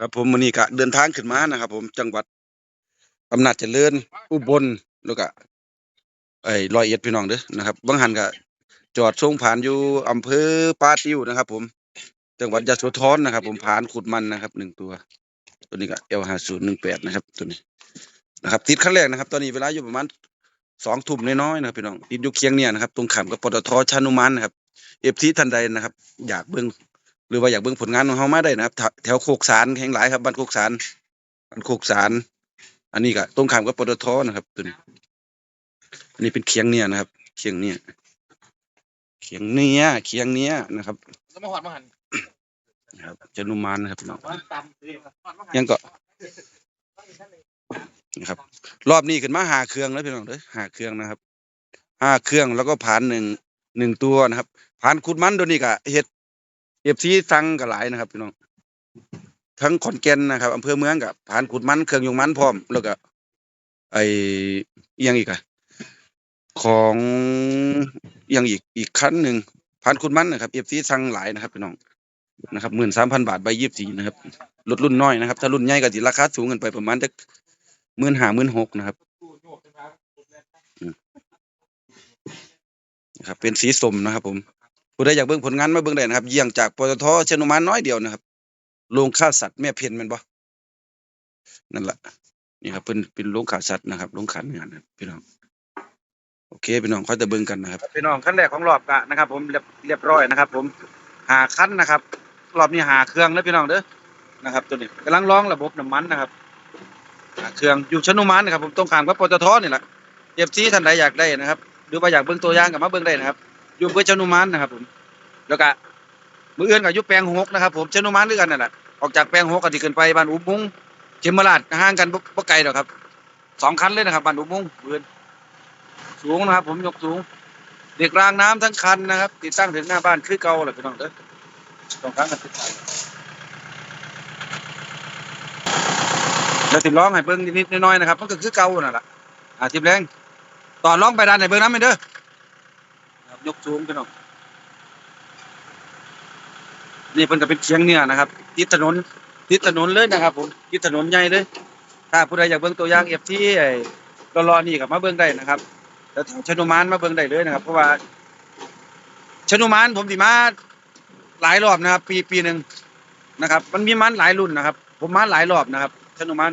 ครับผมวันนี้ก็เดินทางขึ้นมานะครับ ผมจังหวัดอำนาจเจริญอุบลแล้วก็ไอ้ร้อยเอ็ดพี่น้องเด้อนะครับบางหันก็จอดส่งผ่านอยู่อำเภอปาติ้วนะครับ ผมจังหวัดยะโสธรนะครับ ผมผ่านขุดมันนะครับหนึ่งตัว ตัวนี้ก็เอลห้าศูนย์หนึ่งแปดนะครับ ตัวนี้นะครับ ติดขั้นแรกนะครับ ตอนนี้เวลาอยู่ประมาณสองทุ่มน้อยๆนะครับพี่น้องติดอยู่เคียงเนี่ยนะครับ ตรงขามกับปตทชานุมานนะครับเอฟซีท่านใดนะครับ อยากเบิ่ง หรือว่าอยากเบิ่งผลงานของเฮามาได้นะครับแถวแถวโคกสารแห่งหลายครับบ้านโคกสารบ้านโคกสาร อันนี้ก็ตรงข้ามกับปตทนะครับตัวนี้อันนี้เป็นเคียงเนี่ยนะครับเคียงเนี่ยเคียงเนี่ยเคียงเนี่ยนะครับก็มาหอดมาหันนะครับจะนุมานนะครับพี่น้องมันตำเลยครับหอดมาหันยังก็นะครับ รอบนี้ขึ้นมาหาเครื่องแล้วพี่น้องเด้อหาเครื่องนะครับห้าเครื่องแล้วก็ผ่านหนึ่งหนึ่งตัวนะครับ ผ่านขุดมันตัวนี้ก็เฮ็ดเอฟซีสั่งก็หลายนะครับพี่น้องทั้งขอนแก่นนะครับอำเภอเมืองกับผ่านขุดมันเครื่องยงมันพร้อม แล้วก็ ไออิหยังอีกอะของยังอีกอีกคันหนึ่งผ่านขุดมันนะครับเอฟซีสั่งหลายนะครับพี่น้องนะครับหมื่นสามพันบาทใบยี่สิบสี่นะครับรถรุ่นน้อยนะครับ ถ้ารุ่นใหญ่ก็สิราคาสูงกันไปประมาณจะหมื่นห้าหมื่นหกนะครับนะครับ เป็นสีส้มนะครับผม ผู้ใดอยากเบิ่งผลงานมาเบิ่งได้นะครับ เยี่ยงจากปตทเชนุมานน้อยเดียวนะครับโรงฆ่าสัตว์แม่เพียนแม่นบ่นั่นแหละนี่ครับเป็นเป็นโรงฆ่าสัตว์นะครับโรงฆ่าเนื้อนะพี่น้องโอเคพี่น้องค่อยจะเบิ่งกันนะครับพี่น้องขั้นแรกของรอบกะนะครับ ผมเรียบเรียบร้อยนะครับ ผมหาขั้นนะครับ รอบนี้หาเครื่องแล้วพี่น้องเด้อนะครับ ตัวนี้กำลังร้องระบบน้ำมันนะครับหาเครื่องอยู่ชนุมานนะครับ ผมต้องการกับปตทนี่แหละเอฟซีท่านใดอยากได้นะครับหรือว่าอยากเบิ่งตัวอย่างกับมาเบิ่งได้นะครับ อยู่อำเพื่อชนุมานนะครับ ผม แล้วก็มือเอื่นก็อยู่แปลงหกนะครับ ผมชนุมานด้วยกันนั่นแหละออกจากแปลงหกก็ที่ขึ้นไปบ้านอุบมุงเขมราชห่างกันบ่บ่ไกลหรอกครับสองคันเลยนะครับบ้านอุบมุงเบือนสูงนะครับ ผมยกสูง เด็กรางน้ำทั้งคันนะครับ ติดตั้งถึงหน้าบ้านคือเก่าแหละพี่น้องเด้อสองครั้งกันติดตั้งแล้วติดร้องให้เบิ่งนิดๆน้อยๆนะครับมันก็คือเก่านั่นแหละอ่าทิมแรงตอนร้องไปด้านไหนเบิ่งน้ำไปเด้อ ยกสูงพี่น้องนี่เพิ่นก็เป็นเชียงเหนี่ยนะครับติดถนนติดถนนเลยนะครับ ผมติดถนนใหญ่เลย ถ้าผู้ใดอยากเบิ่งตัวอย่างเอฟที่ไอ้รอๆนี่ก็มาเบิ่งได้นะครับแล้วแถวชนุมานมาเบิ่งได้เลยนะครับ เพราะว่าชนุมานผมสิมาหลายรอบนะครับ ปีปีหนึ่งนะครับ มันมีมันหลายรุ่นนะครับ ผมมาหลายรอบนะครับชนุมาน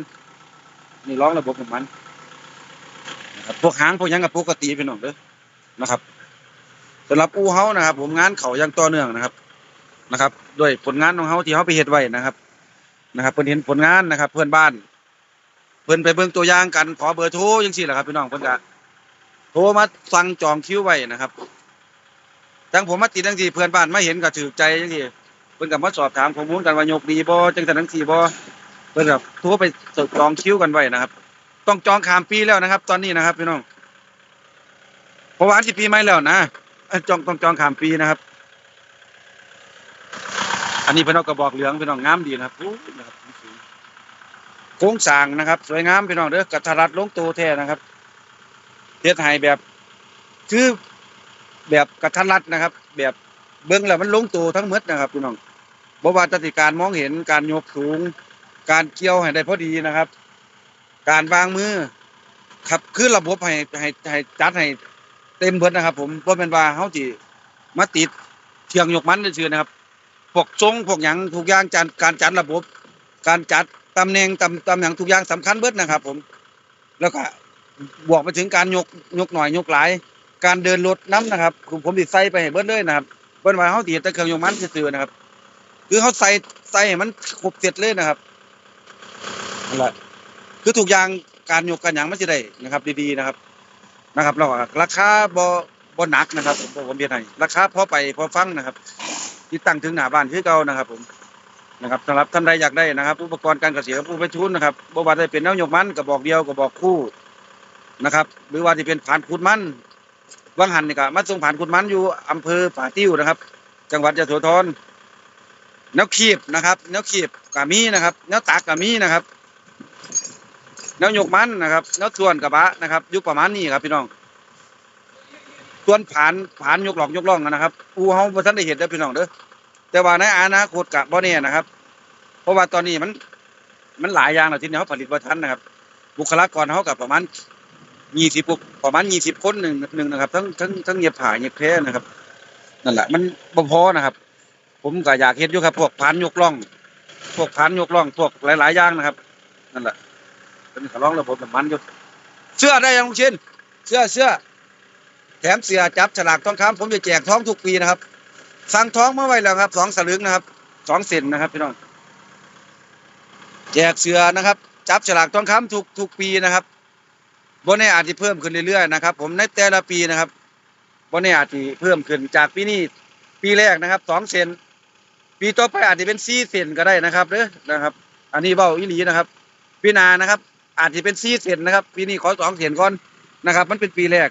นี่ร้องระบบของมันนะครับพวกหางพวกยังกับปกติพี่น้องเด้อนะครับ สำหรับอูเฮานะครับ ผมงานเขายังต่อเนื่องนะครับนะครับด้วยผลงานของเขาที่เขาไปเฮ็ดไว้นะครับ นะครับ เพิ่นเห็นผลงานนะครับ เพื่อนบ้าน เพิ่นไปเบิ่งตัวอย่างกันขอเบอร์โทรจังซี่แหละครับพี่น้องเพิ่นก็โทรมาสั่งจองคิวไว้นะครับจังผมมาติดจังซี่เพื่อนบ้านมาเห็นก็ถูกใจจังซี่เพิ่นก็มาสอบถามข้อมูลกันว่ายกดีบ่จังซั่นจังซี่บ่เพิ่นก็โทรไปจองคิวกันไว้นะครับ ต้องจองข้ามปีแล้วนะครับ ตอนนี้นะครับ พี่น้องเพราะว่าอันสิปีใหม่แล้วนะ จองต้องจองขามปีนะครับ อันนี้พิ่นเอากระบอกเหลืองพี่น้องงามดีนะครับโอ้นะครับสูงโครงสางนะครับ สวยงามพี่น้องเด้อกระทรัดลงตัวแท้นะครับเฮ็ดให้แบบคือแบบกระทัดรัดนะครับ แบบเบิ่งแล้วมันลงตัวทั้งหมดนะครับพี่น้องบ่ว่าจะสิการมองเห็นการยกสูง การเกี่ยวให้ได้พอดีนะครับ การวางมือ ครับคือระบบให้ให้ให้จัดให้ เต็มเบิดนะครับ ผมบ่แม่นว่าเฮาสิมาติดเทียงยกมันซื่อๆนะครับพวกทรงพวกหยังทุกอย่างจัดการจัดระบบ การจัดตำแหน่งตำตำแหน่งทุกอย่างสำคัญเบิดนะครับ ผม แล้วก็บวกไปถึงการยกยกหน่อยยกหลาย การเดินรถน้ำนะครับผมผมติดใส่ไปให้เบิดเลยนะครับเบิ้นว่าเขาติดแต่เครื่องยกมันซื่อๆนะครับ คือเขาใส่ใส่ให้มันครบเสร็จเลยนะครับนั่นแหละคือทุกอย่างการยกการหยังมันจะได้นะครับ ดีๆนะครับ นะครับแล้วก็ราคาบ่บ่หนักนะครับ ผมผมเรียนให้ราคาพอไปพอฟังนะครับที่ตั้งถึงหน้าบ้านคือเก่านะครับ ผมนะครับสำหรับท่านใดอยากได้นะครับ อุปกรณ์การเกษตรผู้ไปทุนนะครับบ่ว่าจะเป็นแนวยกมันกระบอกเดียวกระบอกคู่นะครับ หรือว่าจะเป็นผ่านขุดมันวังหันนี่ก็มาส่งผ่านขุดมันอยู่อำเภอป่าติ้วนะครับ จังหวัดยะโสธรแนวขีบนะครับแนวขีบกามีนะครับแนวตักกามีนะครับ แนวยกมันนะครับแนวส่วนกระบะนะครับยู่ประมาณนี้ครับพี่น้องส่วนผานผานยกหลอกยกล่องนะครับอูเฮาบ่ทันได้เห็นเด้อพี่น้องเด้อแต่ว่าในอนาคตกะบ่แน่นะครับ เพราะว่าตอนนี้มัน มันหลายอย่างแล้วทีนี้เขาผลิตบ่ทันนะครับ บุคลากรเขากับประมาณยี่สิบประมาณยี่สิบคนหนึ่งหนึ่งนะครับ ทั้งทั้งทั้งเย็บผ้าเย็บแพรนะครับนั่นแหละมันบ่พอนะครับ ผมก็อยากเฮ็ดอยู่ครับ พวกพันยกล่อง พวกพันยกล่องพวกหลาย ๆ อย่างนะครับนั่นแหละ เป็นขอร้องระบบน้ำมันอยู่เสื้อได้ยังลุงชินเสื้อเสื้อ แถมเสื้อจับฉลากทองคำผมจะแจกท้องทุกปีนะครับ สั่งท้องเมาไว้แล้วครับสองสลึงนะครับสองเซนนะครับพี่น้องแจกเสื้อนะครับ จับฉลากทองคำทุกทุกปีนะครับบนิอาจจะเพิ่มขึ้นเรื่อยๆนะครับ ผมในแต่ละปีนะครับบนิอาจจะเพิ่มขึ้นจากปีนี้ปีแรกนะครับสองเซนปีต่อไปอาจจะเป็นสี่เซนก็ได้นะครับเด้อนะครับ อันนี้เบ้าอีหลีนะครับปีหนานะครับ อาจจะเป็นสี่เซนนะครับปีนี้ขอสองเซนก่อนนะครับ มันเป็นปีแรก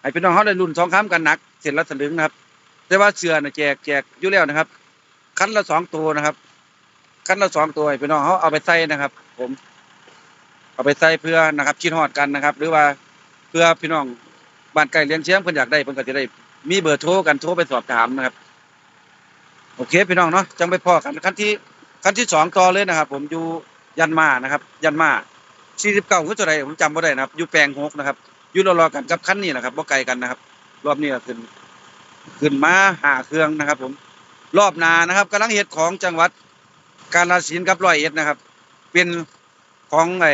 ให้พี่น้องเขาได้รุ่นทองคำกันหนักเซนละสลึงนะครับ แต่ว่าเสือนะแจกแจกอยู่แล้วนะครับ คันละสองตัวนะครับคันละสองตัวให้พี่น้องเขาเอาไปใส่นะครับ ผมเอาไปใส่เพื่อนะครับคิดฮอดกันนะครับ หรือว่าเพื่อพี่น้องบ้านใกล้เลี้ยงเชียงเพิ่นอยากได้เพิ่นก็จะได้มีเบอร์โทรกันโทรไปสอบถามนะครับ โอเคพี่น้องเนาะจังไปพอกันคันที่คันที่สองต่อเลยนะครับ ผมอยู่ยันมานะครับ ยันมา สี่สิบเก้าคือเท่าไรผมจำบ่ได้นะครับอยู่แปลงหกนะครับอยู่รอๆกันกับคันนี้นะครับบ่ไกลกันนะครับ รอบนี้ก็ขึ้นขึ้นมาหาเครื่องนะครับ ผมรอบนานะครับกำลังเฮ็ดของจังหวัดกาฬสินธุ์กับร้อยเอ็ดนะครับ เป็นของไอ้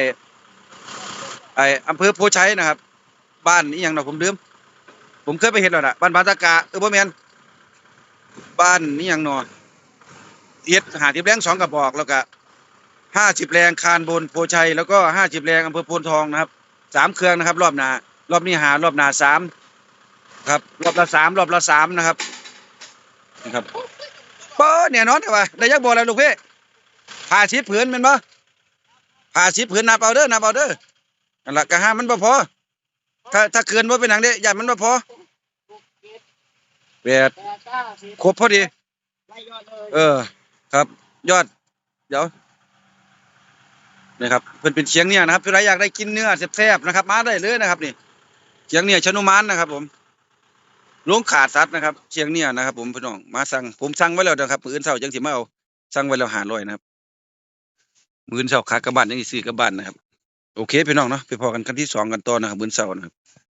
ไอ้อำเภอโพชัยนะครับ บ้านนี้อย่างเนาะผมลืมผมเคยไปเห็นแล้วนะบ้านบานตากาเออบ่แมนบ้านนี้อย่างนาะเฮ็ดหาทิบแรงสองกระบอกแล้วก็ ห้าสิบแรงคานบนโพชัย แล้วก็ห้าสิบแรงอำเภอโพนทองนะครับสามเครื่องนะครับ รอบหนารอบนี้หารอบหนาสามครับรอบละสามรอบละสามนะครับนะครับเปิ้เนี่ยนอนแต่ว่าได้ยักบ่แล้วลูกพี่ผ่าชิดผืนแมันบ่ผ่าชิดผืนนับเอาเด้อนับเอาเด้อนั่นละก็ห้ามันบ่พอถ้าถ้าเกินบ่เป็นหนังเด้อย่ามันบ่พอแปดครบพอดี เออ ครับ ยอด เดี๋ยว นะครับเพิ่นเป็นเชียงเนี่ยนะครับใครอยากได้กินเนื้อแซ่บๆนะครับ มาได้เลยนะครับนี่เชียงเนี่ยชนุมานนะครับ ผมลงขาดซัดนะครับเชียงเนี่ยนะครับ ผมพี่น้องมาสั่งผมสั่งไว้แล้วนะครับมื้ออื่นเช้าจังสิมาเอาสั่งไว้แล้ว500นะครับมื้ออื่นเช้าขากลับานยังสิซื้อกลับานนะครับ โอเคพี่น้องเนาะไปพอกันครั้งที่สองกันต่อนะครับมื้ออนเช้านะครับ